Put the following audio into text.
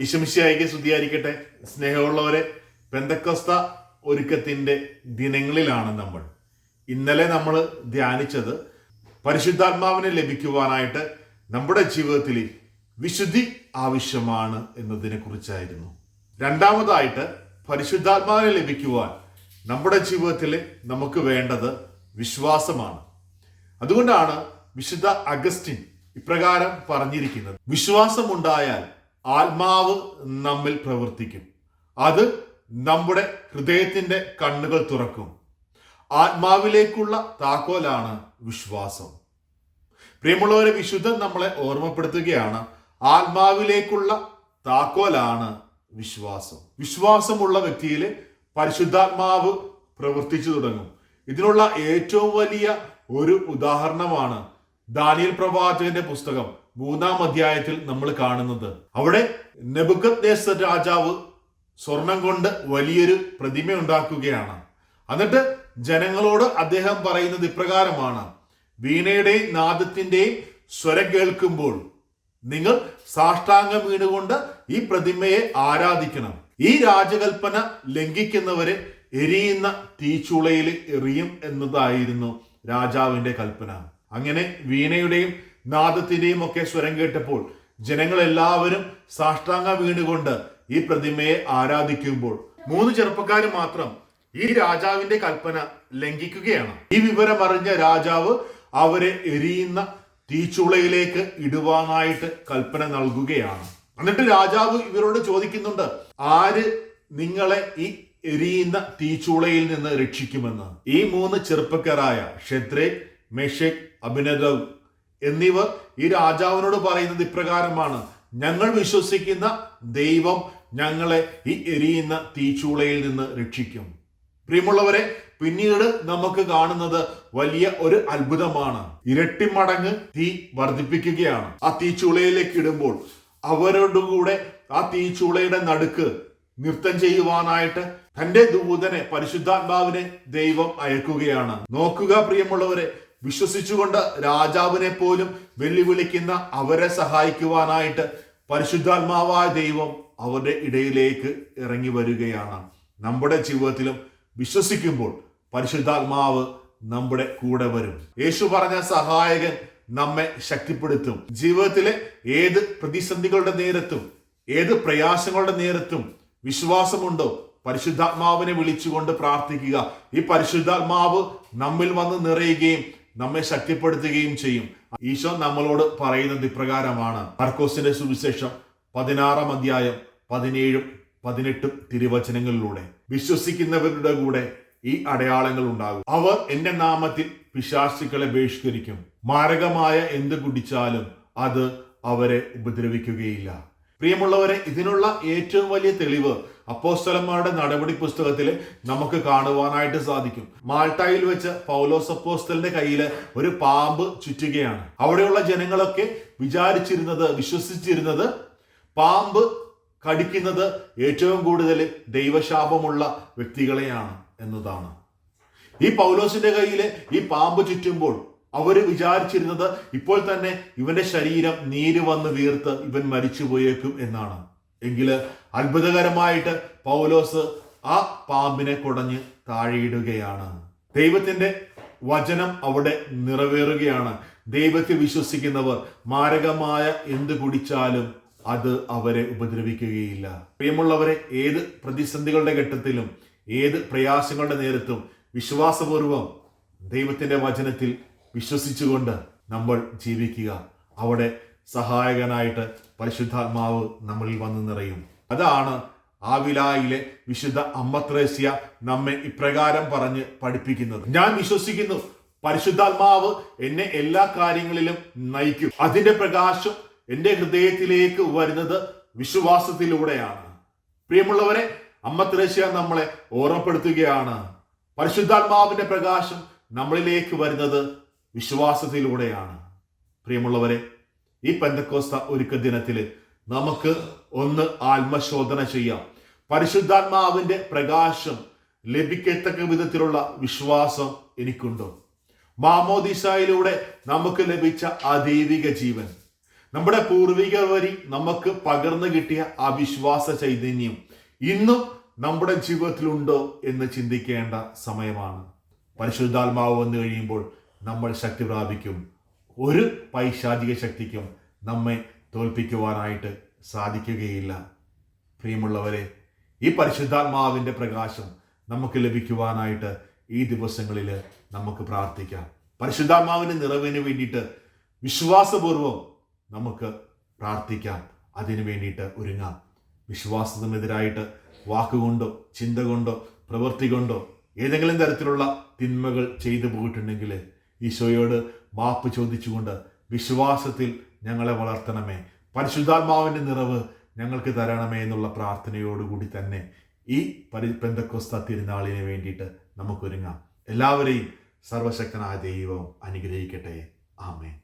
ഇശമിശിയായിക്ക് സ്തുതിയായിരിക്കട്ടെ. സ്നേഹമുള്ളവരെ പെന്തക്കസ്ത ഒരുക്കത്തിന്റെ ദിനങ്ങളിലാണ് നമ്മൾ. ഇന്നലെ നമ്മൾ ധ്യാനിച്ചത് പരിശുദ്ധാത്മാവിനെ ലഭിക്കുവാനായിട്ട് നമ്മുടെ ജീവിതത്തിൽ വിശുദ്ധി ആവശ്യമാണ് എന്നതിനെ കുറിച്ചായിരുന്നു രണ്ടാമതായിട്ട് പരിശുദ്ധാത്മാവിനെ ലഭിക്കുവാൻ നമ്മുടെ ജീവിതത്തിൽ നമുക്ക് വേണ്ടത് വിശ്വാസമാണ്. അതുകൊണ്ടാണ് വിശുദ്ധ അഗസ്റ്റിൻ ഇപ്രകാരം പറഞ്ഞിരിക്കുന്നത്. വിശ്വാസമുണ്ടായാൽ ആത്മാവ് നമ്മിൽ പ്രവർത്തിക്കും. അത് നമ്മുടെ ഹൃദയത്തിന്റെ കണ്ണുകൾ തുറക്കും. ആത്മാവിലേക്കുള്ള താക്കോലാണ് വിശ്വാസം. പ്രിയമുള്ളവരെ വിശുദ്ധൻ നമ്മളെ ഓർമ്മപ്പെടുത്തുകയാണ് ആത്മാവിലേക്കുള്ള താക്കോലാണ് വിശ്വാസം. വിശ്വാസമുള്ള വ്യക്തിയിൽ പരിശുദ്ധാത്മാവ് പ്രവർത്തിച്ചു തുടങ്ങും. ഇതിനുള്ള ഏറ്റവും വലിയ ഒരു ഉദാഹരണമാണ് ദാനിയൽ പ്രവാചകന്റെ പുസ്തകം. മൂന്നാം അധ്യായത്തിൽ നമ്മൾ കാണുന്നത്. അവിടെ നെബുക്കത് രാജാവ് സ്വർണം കൊണ്ട് വലിയൊരു പ്രതിമ ഉണ്ടാക്കുകയാണ് എന്നിട്ട് ജനങ്ങളോട് അദ്ദേഹം പറയുന്നത് ഇപ്രകാരമാണ്. വീണയുടെയും നാദത്തിന്റെയും സ്വരം കേൾക്കുമ്പോൾ നിങ്ങൾ സാഷ്ടാംഗം വീണുകൊണ്ട് ഈ പ്രതിമയെ ആരാധിക്കണം. ഈ രാജകൽപ്പന ലംഘിക്കുന്നവരെ എരിയുന്ന തീച്ചുളയിൽ എറിയും എന്നതായിരുന്നു രാജാവിന്റെ കൽപ്പന. അങ്ങനെ വീണയുടെയും നാദത്തിന്റെയും ഒക്കെ സ്വരം കേട്ടപ്പോൾ ജനങ്ങളെല്ലാവരും സാഷ്ടാംഗ വീണുകൊണ്ട് ഈ പ്രതിമയെ ആരാധിക്കുമ്പോൾ മൂന്ന് ചെറുപ്പക്കാർ മാത്രം ഈ രാജാവിന്റെ കൽപ്പന ലംഘിക്കുകയാണ്. ഈ വിവരം അറിഞ്ഞ രാജാവ് അവരെ എരിയുന്ന തീച്ചുളയിലേക്ക് ഇടുവാനായിട്ട് കൽപ്പന നൽകുകയാണ്. എന്നിട്ട് രാജാവ് ഇവരോട് ചോദിക്കുന്നുണ്ട് ആര് നിങ്ങളെ ഈ എരിയുന്ന തീച്ചുളയിൽ നിന്ന് രക്ഷിക്കുമെന്ന്? ഈ മൂന്ന് ചെറുപ്പക്കാരായ ഷെത്രേ മെഷേക് അഭിനദവ് എന്നിവർ ഈ രാജാവിനോട് പറയുന്നത് ഇപ്രകാരമാണ്. ഞങ്ങൾ വിശ്വസിക്കുന്ന ദൈവം ഞങ്ങളെ ഈ എരിയുന്ന തീച്ചൂളയിൽ നിന്ന് രക്ഷിക്കും. പ്രിയമുള്ളവരെ പിന്നീട് നമുക്ക് കാണുന്നത് വലിയ ഒരു അത്ഭുതമാണ്. ഇരട്ടി മടങ്ങ് തീ വർദ്ധിപ്പിക്കുകയാണ്. ആ തീച്ചൂളയിലേക്ക് ഇടുമ്പോൾ അവരോട് കൂടെ ആ തീച്ചൂളയുടെ നടുക്ക് നൃത്തം ചെയ്യുവാനായിട്ട് തന്റെ ദൂതനെ പരിശുദ്ധാത്മാവിനെ ദൈവം അയക്കുകയാണ്. നോക്കുക പ്രിയമുള്ളവരെ വിശ്വസിച്ചുകൊണ്ട് രാജാവിനെ പോലും വെല്ലുവിളിക്കുന്ന അവരെ സഹായിക്കുവാനായിട്ട് പരിശുദ്ധാത്മാവായ ദൈവം അവരുടെ ഇടയിലേക്ക് ഇറങ്ങി വരികയാണ്. നമ്മുടെ ജീവിതത്തിലും വിശ്വസിക്കുമ്പോൾ പരിശുദ്ധാത്മാവ് നമ്മുടെ കൂടെ വരും. യേശു പറഞ്ഞ സഹായകൻ നമ്മെ ശക്തിപ്പെടുത്തും. ജീവിതത്തിലെ ഏത് പ്രതിസന്ധികളുടെ നേരത്തും ഏത് പ്രയാസങ്ങളുടെ നേരത്തും വിശ്വാസമുണ്ടോ പരിശുദ്ധാത്മാവിനെ വിളിച്ചുകൊണ്ട് പ്രാർത്ഥിക്കുക. ഈ പരിശുദ്ധാത്മാവ് നമ്മിൽ വന്ന് നിറയുകയും നമ്മെ ശക്തിപ്പെടുത്തുകയും ചെയ്യും. ഈശോ നമ്മളോട് പറയുന്നത് ഇപ്രകാരമാണ്. മർക്കോസിന്റെ സുവിശേഷം പതിനാറാം അധ്യായം പതിനേഴും പതിനെട്ടും തിരുവചനങ്ങളിലൂടെ. വിശ്വസിക്കുന്നവരുടെ കൂടെ ഈ അടയാളങ്ങൾ ഉണ്ടാകും. അവർ എന്റെ നാമത്തിൽ പിശാചുക്കളെ ബഹിഷ്കരിക്കും. മാരകമായ എന്ത് കുടിച്ചാലും അത് അവരെ ഉപദ്രവിക്കുകയില്ല. പ്രിയമുള്ളവരെ ഇതിനുള്ള ഏറ്റവും വലിയ തെളിവ് അപ്പോസ്തലന്മാരുടെ നടപടി പുസ്തകത്തിൽ നമുക്ക് കാണുവാനായിട്ട് സാധിക്കും. മാൾട്ടായിൽ വെച്ച് പൗലോസ് അപ്പോസ്തലിന്റെ കയ്യിൽ ഒരു പാമ്പ് ചുറ്റുകയാണ്. അവിടെയുള്ള ജനങ്ങളൊക്കെ വിചാരിച്ചിരുന്നത് വിശ്വസിച്ചിരുന്നത് പാമ്പ് കടിക്കുന്നത് ഏറ്റവും കൂടുതൽ ദൈവശാപമുള്ള വ്യക്തികളെയാണ് എന്നതാണ്. ഈ പൗലോസിന്റെ കയ്യിൽ ഈ പാമ്പ് ചുറ്റുമ്പോൾ അവർ വിചാരിച്ചിരുന്നത് ഇപ്പോൾ തന്നെ ഇവന്റെ ശരീരം നീര് വന്ന് വീർത്ത് ഇവൻ മരിച്ചു പോയേക്കും എന്നാണ്. എങ്കിൽ അത്ഭുതകരമായിട്ട് പൗലോസ് ആ പാമ്പിനെ കുടഞ്ഞ് താഴെയിടുകയാണ്. ദൈവത്തിന്റെ വചനം അവിടെ നിറവേറുകയാണ്. ദൈവത്തെ വിശ്വസിക്കുന്നവർ മാരകമായ എന്ത് കുടിച്ചാലും അത് അവരെ ഉപദ്രവിക്കുകയില്ല. പ്രിയമുള്ളവരെ ഏത് പ്രതിസന്ധികളുടെ ഘട്ടത്തിലും ഏത് പ്രയാസങ്ങളുടെ നേരത്തും വിശ്വാസപൂർവം ദൈവത്തിന്റെ വചനത്തിൽ വിശ്വസിച്ചുകൊണ്ട് നമ്മൾ ജീവിക്കുക. അവിടെ സഹായകനായിട്ട് പരിശുദ്ധാത്മാവ് നമ്മളിൽ വന്നു നിറയും. അതാണ് ആവിലായിലെ വിശുദ്ധ അമ്മത്രേസ്യ നമ്മെ ഇപ്രകാരം പറഞ്ഞ് പഠിപ്പിക്കുന്നത്. ഞാൻ വിശ്വസിക്കുന്നു പരിശുദ്ധാത്മാവ് എന്നെ എല്ലാ കാര്യങ്ങളിലും നയിക്കും. അതിന്റെ പ്രകാശം എന്റെ ഹൃദയത്തിലേക്ക് വരുന്നത് വിശ്വാസത്തിലൂടെയാണ്. പ്രിയമുള്ളവരെ അമ്മ ത്രേസ്യ നമ്മളെ ഓർമ്മപ്പെടുത്തുകയാണ്. പരിശുദ്ധാത്മാവിന്റെ പ്രകാശം നമ്മളിലേക്ക് വരുന്നത് വിശ്വാസത്തിലൂടെയാണ്. പ്രിയമുള്ളവരെ ഈ പെന്തക്കോസ്ത ഒരുക്ക ദിനത്തിൽ നമുക്ക് ഒന്ന് ആത്മശോധന ചെയ്യാം. പരിശുദ്ധാത്മാവിന്റെ പ്രകാശം ലഭിക്കത്തക്ക വിധത്തിലുള്ള വിശ്വാസം എനിക്കുണ്ടോ? മാമോദിസായിലൂടെ നമുക്ക് ലഭിച്ച അദൈവിക ജീവൻ നമ്മുടെ പൂർവികർ വരി നമുക്ക് പകർന്നു കിട്ടിയ ആ വിശ്വാസ ചൈതന്യം ഇന്നും നമ്മുടെ ജീവിതത്തിലുണ്ടോ എന്ന് ചിന്തിക്കേണ്ട സമയമാണ്. പരിശുദ്ധാത്മാവ് വന്നു കഴിയുമ്പോൾ നമ്മൾ ശക്തി പ്രാപിക്കും. ഒരു പൈശാചിക ശക്തിക്കും നമ്മെ തോൽപ്പിക്കുവാനായിട്ട് സാധിക്കുകയില്ല. പ്രിയമുള്ളവരെ ഈ പരിശുദ്ധാത്മാവിന്റെ പ്രകാശം നമുക്ക് ലഭിക്കുവാനായിട്ട് ഈ ദിവസങ്ങളിൽ നമുക്ക് പ്രാർത്ഥിക്കാം. പരിശുദ്ധാത്മാവിന്റെ നിറവിന് വേണ്ടിയിട്ട് വിശ്വാസപൂർവം നമുക്ക് പ്രാർത്ഥിക്കാം. അതിനു വേണ്ടിയിട്ട് ഒരുങ്ങാം. വിശ്വാസത്തിനെതിരായിട്ട് വാക്കുകൊണ്ടോ ചിന്ത കൊണ്ടോ പ്രവൃത്തി കൊണ്ടോ ഏതെങ്കിലും തരത്തിലുള്ള തിന്മകൾ ചെയ്തു പോയിട്ടുണ്ടെങ്കിൽ ഈശോയോട് മാപ്പ് ചോദിച്ചുകൊണ്ട് വിശ്വാസത്തിൽ ഞങ്ങളെ വളർത്തണമേ. പരിശുദ്ധാത്മാവിന്റെ നിറവ് ഞങ്ങൾക്ക് തരണമേ എന്നുള്ള പ്രാർത്ഥനയോടുകൂടി തന്നെ ഈ പരി പെന്തക്കോസ്ത തിരുനാളിന് വേണ്ടിയിട്ട് നമുക്കൊരുങ്ങാം. എല്ലാവരെയും സർവശക്തനായ ദൈവം അനുഗ്രഹിക്കട്ടെ. ആമേൻ.